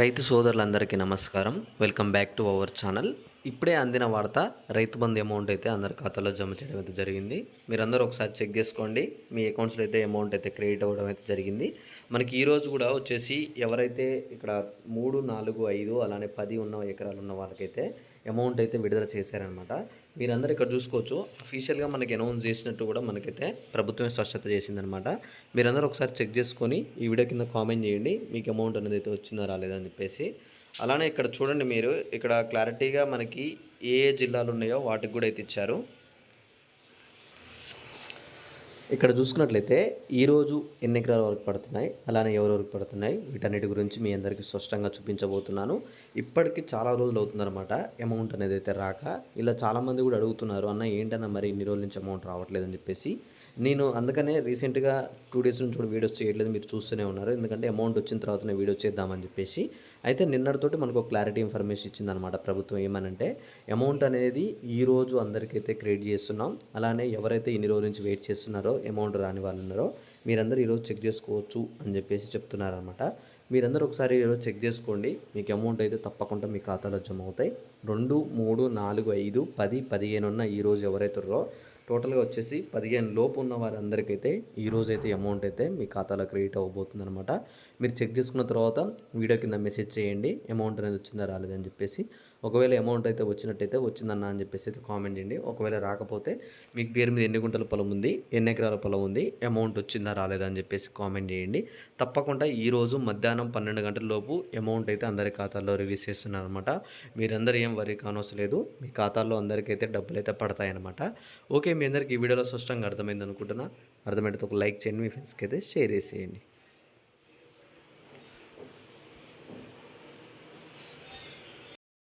రైతు సోదరులందరికీ నమస్కారం. Welcome back to our channel ఇప్పుడే అందిన వార్త రైతు బంధు అమౌంట్ అయితే అందరి ఖాతాలో జమ చేయడం అయితే జరిగింది. మీరందరూ ఒకసారి చెక్ చేసుకోండి. మీ అకౌంట్స్లో అయితే అమౌంట్ అయితే క్రెడిట్ అవ్వడం అయితే జరిగింది. మనకి ఈరోజు కూడా వచ్చేసి ఎవరైతే ఇక్కడ మూడు నాలుగు ఐదు అలానే పది ఉన్న ఎకరాలు ఉన్న వాళ్ళకైతే అమౌంట్ అయితే విడుదల చేశారనమాట మీరందరూ ఇక్కడ చూసుకోవచ్చు. అఫీషియల్గా మనకి అనౌన్స్ చేసినట్టు కూడా మనకైతే ప్రభుత్వమే స్పష్టత చేసిందనమాట మీరందరూ ఒకసారి చెక్ చేసుకొని ఈ వీడియో కింద కామెంట్ చేయండి. మీకు అమౌంట్ అనేది అయితే వచ్చిందా రాలేదా అని చెప్పేసి. అలానే ఇక్కడ చూడండి మీరు. ఇక్కడ క్లారిటీగా మనకి ఏ ఏ జిల్లాలు ఉన్నాయో వాటికి కూడా అయితే ఇచ్చారు. ఇక్కడ చూసుకున్నట్లయితే ఈరోజు ఎన్ని ఎకరాల వరకు పడుతున్నాయి? అలానే ఎవరెవరికి వరకు పడుతున్నాయి? వీటన్నిటి గురించి మీ అందరికీ స్పష్టంగా చూపించబోతున్నాను. ఇప్పటికి చాలా రోజులు అవుతుందన్నమాట అమౌంట్ అనేది అయితే రాక. ఇలా చాలామంది కూడా అడుగుతున్నారు అన్న ఏంటన్నా మరి ఇన్ని రోజుల నుంచి అమౌంట్ రావట్లేదని చెప్పేసి. నేను అందుకనే రీసెంట్గా టూ డేస్ నుంచి కూడా వీడియోస్ చేయట్లేదు మీరు చూస్తూనే ఉన్నారు. ఎందుకంటే అమౌంట్ వచ్చిన తర్వాతనే వీడియో చేద్దామని చెప్పేసి. అయితే నిన్నటితోటి మనకు ఒక క్లారిటీ ఇన్ఫర్మేషన్ ఇచ్చిందనమాట ప్రభుత్వం ఏమనంటే అమౌంట్ అనేది ఈ రోజు అందరికైతే క్రియేట్ చేస్తున్నాం. అలానే ఎవరైతే ఇన్ని రోజుల నుంచి వెయిట్ చేస్తున్నారో అమౌంట్ రాని వాళ్ళు ఉన్నారో మీరందరూ ఈరోజు చెక్ చేసుకోవచ్చు అని చెప్పేసి చెప్తున్నారనమాట మీరందరూ ఒకసారి ఈరోజు చెక్ చేసుకోండి. మీకు అమౌంట్ అయితే తప్పకుండా మీ ఖాతాలో జమ అవుతాయి. రెండు మూడు నాలుగు ఐదు పది పదిహేను ఉన్న ఈరోజు ఎవరైతే టోటల్గా వచ్చేసి పదిహేను లోపు ఉన్న వారందరికైతే ఈరోజు అయితే అమౌంట్ అయితే మీ ఖాతాలో క్రెడిట్ అవ్వబోతుంది అనమాట మీరు చెక్ చేసుకున్న తర్వాత వీడియో కింద మెసేజ్ చేయండి అమౌంట్ అనేది వచ్చిందా రాలేదని చెప్పేసి. ఒకవేళ అమౌంట్ అయితే వచ్చినట్టయితే వచ్చిందన్న అని చెప్పేసి అయితే కామెంట్ చేయండి. ఒకవేళ రాకపోతే మీకు పేరు మీద ఎన్ని గుంటల పొలం ఉంది ఎన్ని ఎకరాల పొలం ఉంది అమౌంట్ వచ్చిందా రాలేదా అని చెప్పేసి కామెంట్ చేయండి. తప్పకుండా ఈరోజు మధ్యాహ్నం పన్నెండు గంటల లోపు అమౌంట్ అయితే అందరి ఖాతాల్లో రిలీజ్ చేస్తున్నారు అనమాట మీరందరూ ఏం వరి కానవసరం లేదు. మీ ఖాతాల్లో అందరికైతే డబ్బులు అయితే పడతాయన్నమాట ఓకే మీ అందరికీ ఈ వీడియోలో స్పష్టంగా అర్థమైంది అనుకుంటున్నా అర్థమైతే ఒక లైక్ చేయండి మీ ఫ్రెండ్స్కి అయితే షేర్ చేసేయండి.